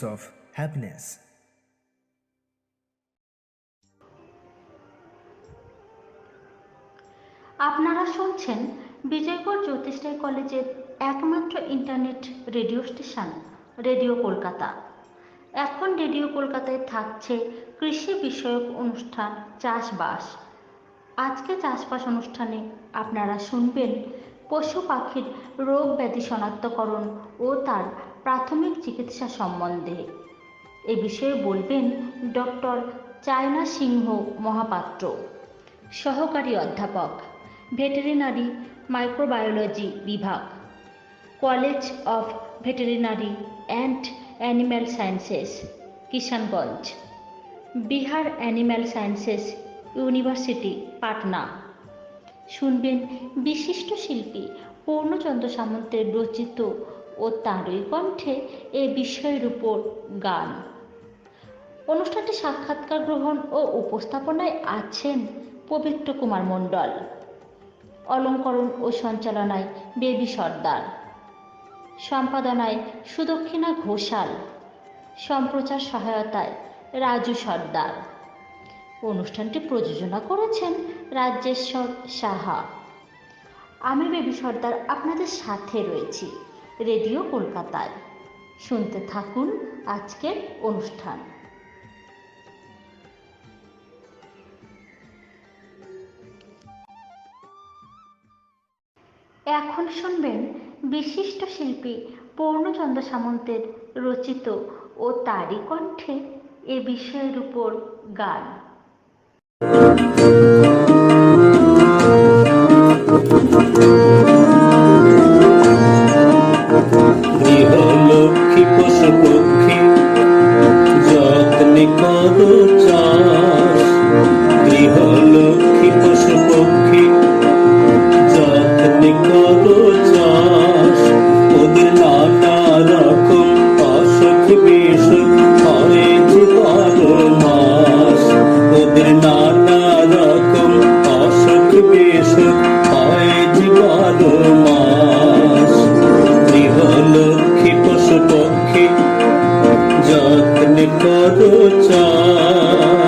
dose of happiness. আপনারা শুনছেন বিজয়গড় জ্যোতিষরায় কলেজের একমাত্র internet radio station, radio Kolkata এখন রেডিও কলকাতায় থাকছে কৃষি বিষয়ক অনুষ্ঠান চাষবাস আজকে চাষবাস অনুষ্ঠানে আপনারা শুনবেন পশু পাখির রোগ ব্যাধি শনাক্তকরণ ও তার প্রাথমিক চিকিৎসা সম্বন্ধে। এ বিষয়ে বলবেন ডক্টর চায়না সিংহ মহাপাত্র, সহকারী অধ্যাপক, ভেটেরিনারি মাইক্রোবায়োলজি বিভাগ, college of veterinary and animal sciences, Kishanganj, Bihar animal sciences university, Patna. শুনবেন বিশিষ্ট শিল্পী পূর্ণচন্দ্র সামন্তের রচিত ও তারই কণ্ঠে এ বিষয়ের উপর গান। অনুষ্ঠানটি সাক্ষাৎকার গ্রহণ ও উপস্থাপনায় আছেন পবিত্র কুমার মণ্ডল। অলঙ্করণ ও সঞ্চালনায় বেবি সর্দার। সম্পাদনায় সুদক্ষিণা ঘোষাল। সম্প্রচার সহায়তায় রাজু সর্দার। অনুষ্ঠানটি প্রযোজনা করেছেন রাজ্যেশ্বর সাহা। আমি বেবি সর্দার আপনাদের সাথে রয়েছি। রেডিও কলকাতায়। শুনতে থাকুন আজকের অনুষ্ঠান। এখন শুনবেন বিশিষ্ট শিল্পী পূর্ণচন্দ্র সামন্তের রচিত ও তারই কণ্ঠে এ বিষয়ের উপর গান। 真。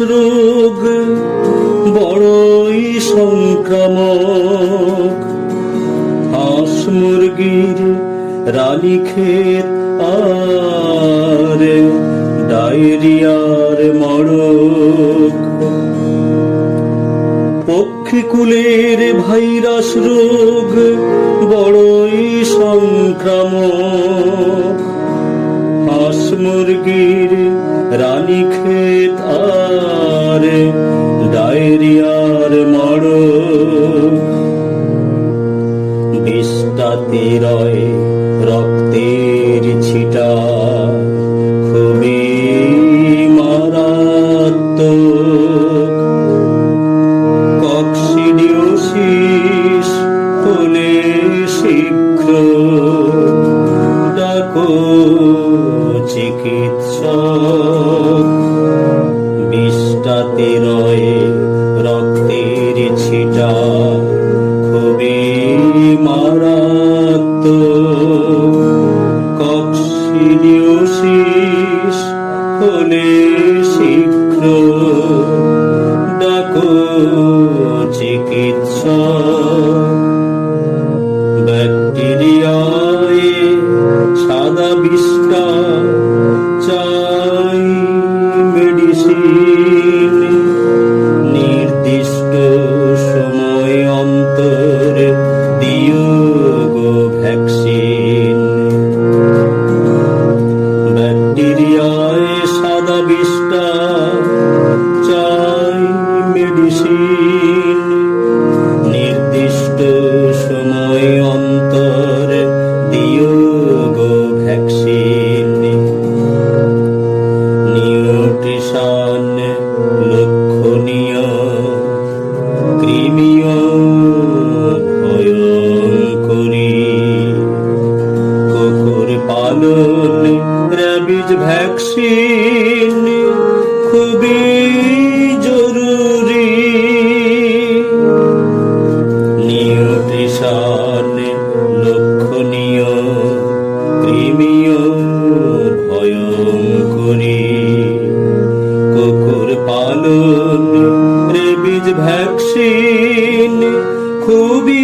রোগ বড়ই সংক্রামক। হাঁস মুরগির রানী ক্ষেত আর ডায়রিয়ার মরক। পক্ষীকুলের ভাইরাস রোগ, বড়ই সংক্রামক। হাঁস মুরগির রানী ক্ষেত ভ্যাকসিন খুবই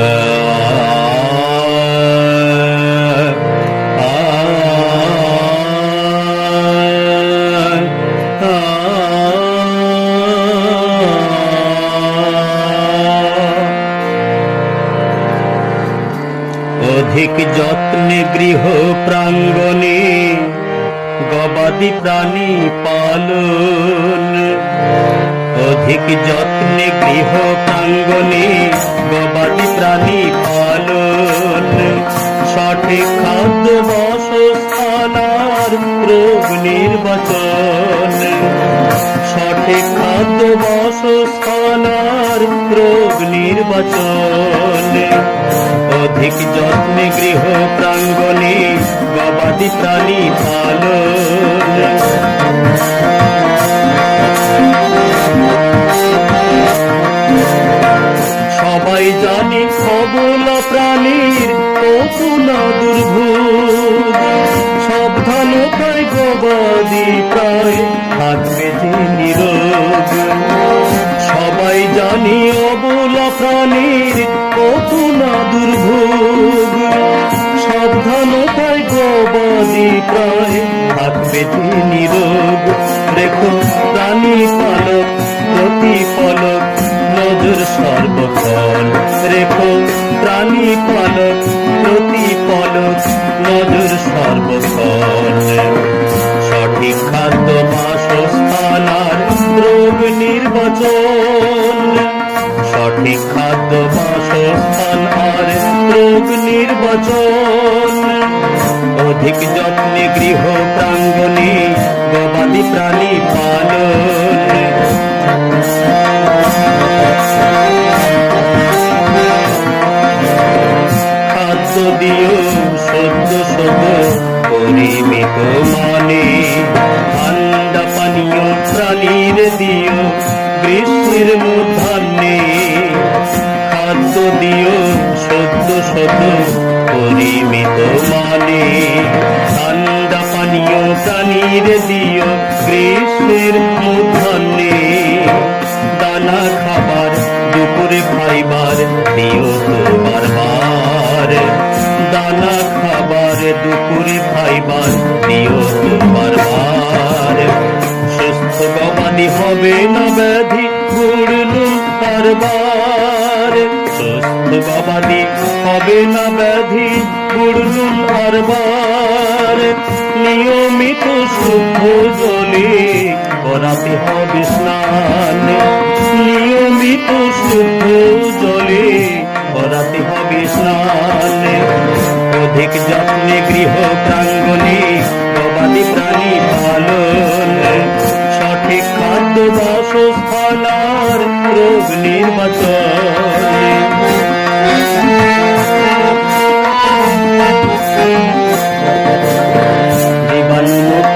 গৃহ প্রাঙ্গণে গবাদি প্রাণী পালন। অধিক যত্নে গৃহ প্রাঙ্গণে গবাদি প্রাণী পালন। সঠিক খাদ্য বসস্থানার রোগ নির্বাচন। সঠিক খাদ্য বসস্থানার রোগ নির্বাচন। অধিক যত্নে গৃহ প্রাঙ্গণে গবাদি প্রাণী পালন। সবাই জানি সবল প্রাণীর কতুলা দুর্ভোগ। সাবধানতায় গবাদি প্রায় থাকবে গবাদি থাকবে যে নিরোগ রেখো প্রাণী পালক, প্রতিফলক, নজর সর্বক্ষণ রেখো প্রাণী পালক, প্রতিফলক, নজর সর্বক্ষণ সঠিক খাদ্য বাসস্থান আর রোগ নির্বাচন। সঠিক খাদ্য বাসস্থান আর রোগ নির্বাচন। অধিক যত্নে গৃহ প্রাঙ্গণে গবাদি প্রাণী পালন। খাদ্য দিও, সদ্য সদ্য পরিমিত মানে। ঠান্ডা পানীয় প্রাণীর দিও মধ্যাহ্নে খাদ্য দিও, সদ্য সদ্য পরিমিত মানে ঠান্ডা পানীয় প্রাণীর দিও গ্রীষ্মের মধ্যাহ্নে দানা খাবার, দুপুরে খাইবার দিও তোমার বার দানা খাবার, দুপুরে খাইবার দিও তোমার বার সুস্থ গবাদি হবে না ব্যাধি গুড়লু কারবার সুস্থ গবাদি হবে না ব্যাধি গুড়লু কারবার নিয়মিত শুদ্ধ জলে করাতে হবে স্নান। নিয়মিত শুদ্ধ জলে করাতে হবে স্নান। অধিক যত্নে গৃহ প্রাঙ্গণে গবাদি প্রাণী পালন। সঠিক খাদ্য বাসস্থান রোগ নির্বাচন।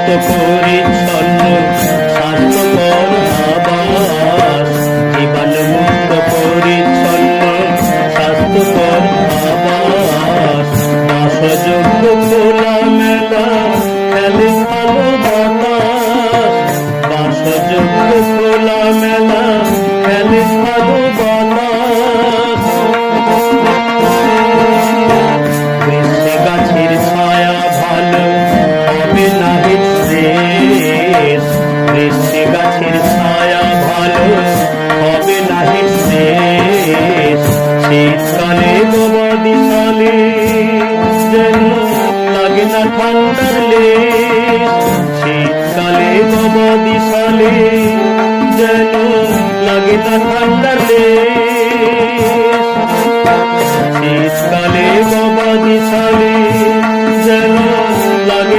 পরিচ্ছন্ন স্বাস্থ্যকর আবাস জীবাণুমুক্ত পরিচ্ছন্ন স্বাস্থ্যকর আবাস বাসযোগ্য খোলা মেলা, খেলে ভালো বাতাস বাসযোগ্য খোলা মেলা, খেলে ভালো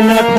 Love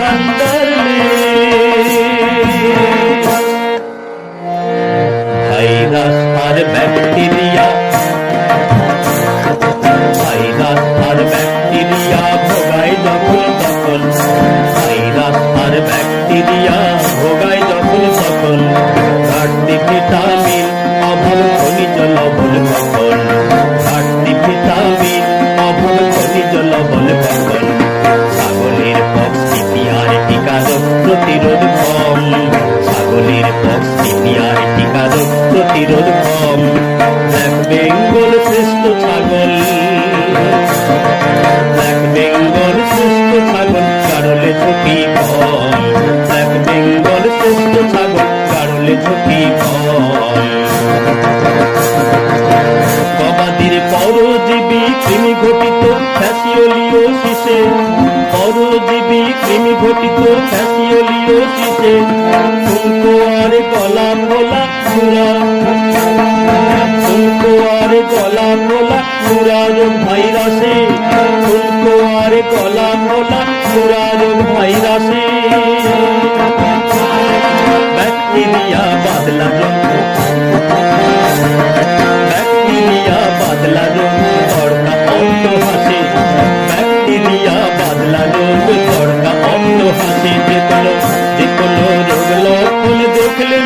গবাদির পরজীবী কৃমি ঘটিত ফ্যাসিওলিও শিশে পরজীবী কৃমি ঘটিত ফ্যাসিওলিও শিশে ফুলকো আর গলা ভোলা পুরা ফুলকো আর গলা ভোলা পুরা রোগ ভাইরাসে। ফুলকো আর গলা ভোলা পুরা রোগ ভাইরাসে। বাদলা রোগ ব্যাকটেরিয়া বাদলা রোগ তড়কা অন্ত হাসে ব্যাকটেরিয়া বাদলা রোগ তড়কা অন্ত হাসে যে কোনো যে কোনো রোগ লক্ষণ দেখলে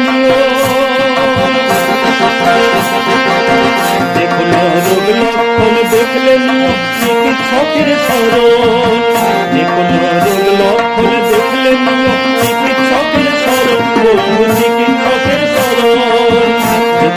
যে কোনো রোগ লক্ষণ দেখলে চিকিৎসকের শরণ যে কোনো রোগ লক্ষণ দেখলে চিকিৎসকের বন্ধু চিকিৎসকের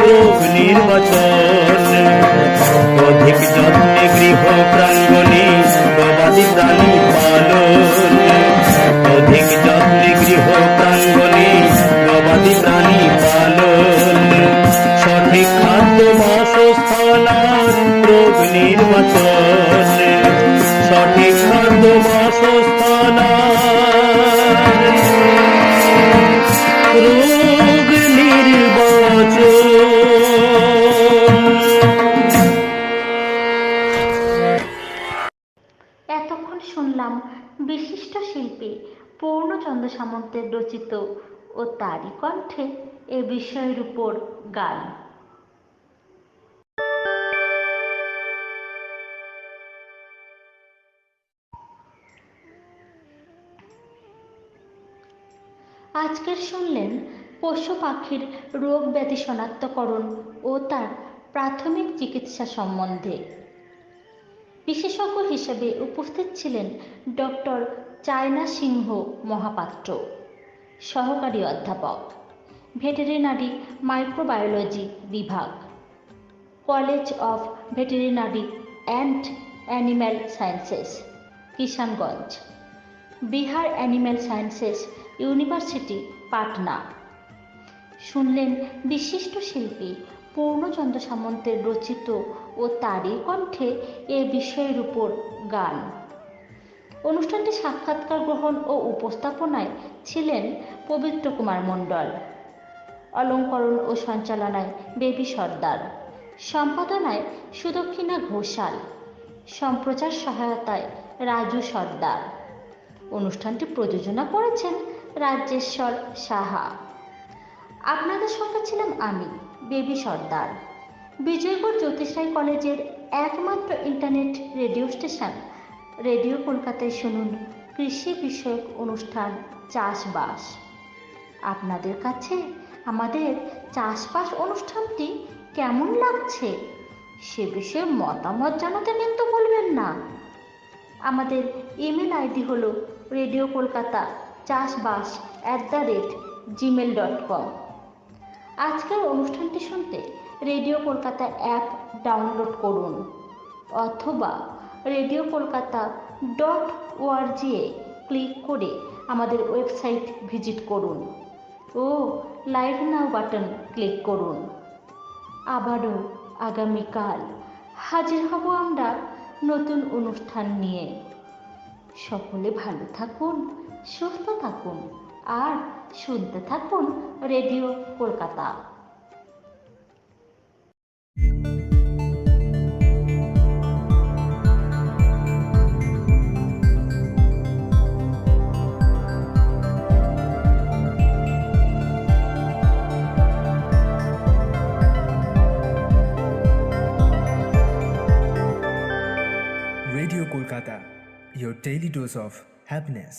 রোগ নির্বাচন। অধিক যত্নে এতক্ষণ শুনলাম বিশিষ্ট শিল্পী পূর্ণচন্দ্র সামন্তের রচিত ও তারই কণ্ঠে এ বিষয়ের উপর গান। আজকের শুনলেন পশু পাখির রোগ ব্যাধি শনাক্তকরণ ও তার প্রাথমিক চিকিৎসা সম্বন্ধে। বিশেষজ্ঞ হিসেবে উপস্থিত ছিলেন ডক্টর চায়না সিংহ মহাপাত্র, সহকারী অধ্যাপক, ভেটেরিনারি মাইক্রোবায়োলজি বিভাগ, college of veterinary and animal sciences, Kishanganj, Bihar animal sciences university, Patna. শুনলেন বিশিষ্ট শিল্পী পূর্ণচন্দ্র সামন্তের রচিত ও তারই কণ্ঠে এ বিষয়ের উপর গান। অনুষ্ঠানটি সাক্ষাৎকার গ্রহণ ও উপস্থাপনায় ছিলেন পবিত্র কুমার মণ্ডল। অলঙ্করণ ও সঞ্চালনায় বেবি সর্দার। সম্পাদনায় সুদক্ষিণা ঘোষাল। সম্প্রচার সহায়তায় রাজু সর্দার। অনুষ্ঠানটি প্রযোজনা করেছেন রাজ্যেশ্বর সাহা। আপনাদের সঙ্গে ছিলাম আমি বেবি সর্দার। বিজয়গড় জ্যোতিষরায় কলেজের একমাত্র ইন্টারনেট রেডিও স্টেশন। রেডিও কলকাতায় শুনুন কৃষি বিষয়ক অনুষ্ঠান চাষবাস। আপনাদের কাছে আমাদের চাষবাস অনুষ্ঠানটি কেমন লাগছে? সে বিষয়ে মতামত জানাতে কিন্তু বলবেন না। আমাদের ইমেল আইডি হলো রেডিও কলকাতা চাষবাস at the rate gmail dot com আজকের অনুষ্ঠানটি শুনতে রেডিও কলকাতা অ্যাপ ডাউনলোড করুন অথবা রেডিও কলকাতা ডট ওআরজিয়ে ক্লিক করে আমাদের ওয়েবসাইট ভিজিট করুন ও লাইভ নাও বাটন ক্লিক করুন। আবারও আগামীকাল হাজির হব আমরা নতুন অনুষ্ঠান নিয়ে। সকলে ভালো থাকুন, সুস্থ থাকুন। আর শুনতে থাকুন radio Kolkata Radio Kolkata, your daily dose of happiness.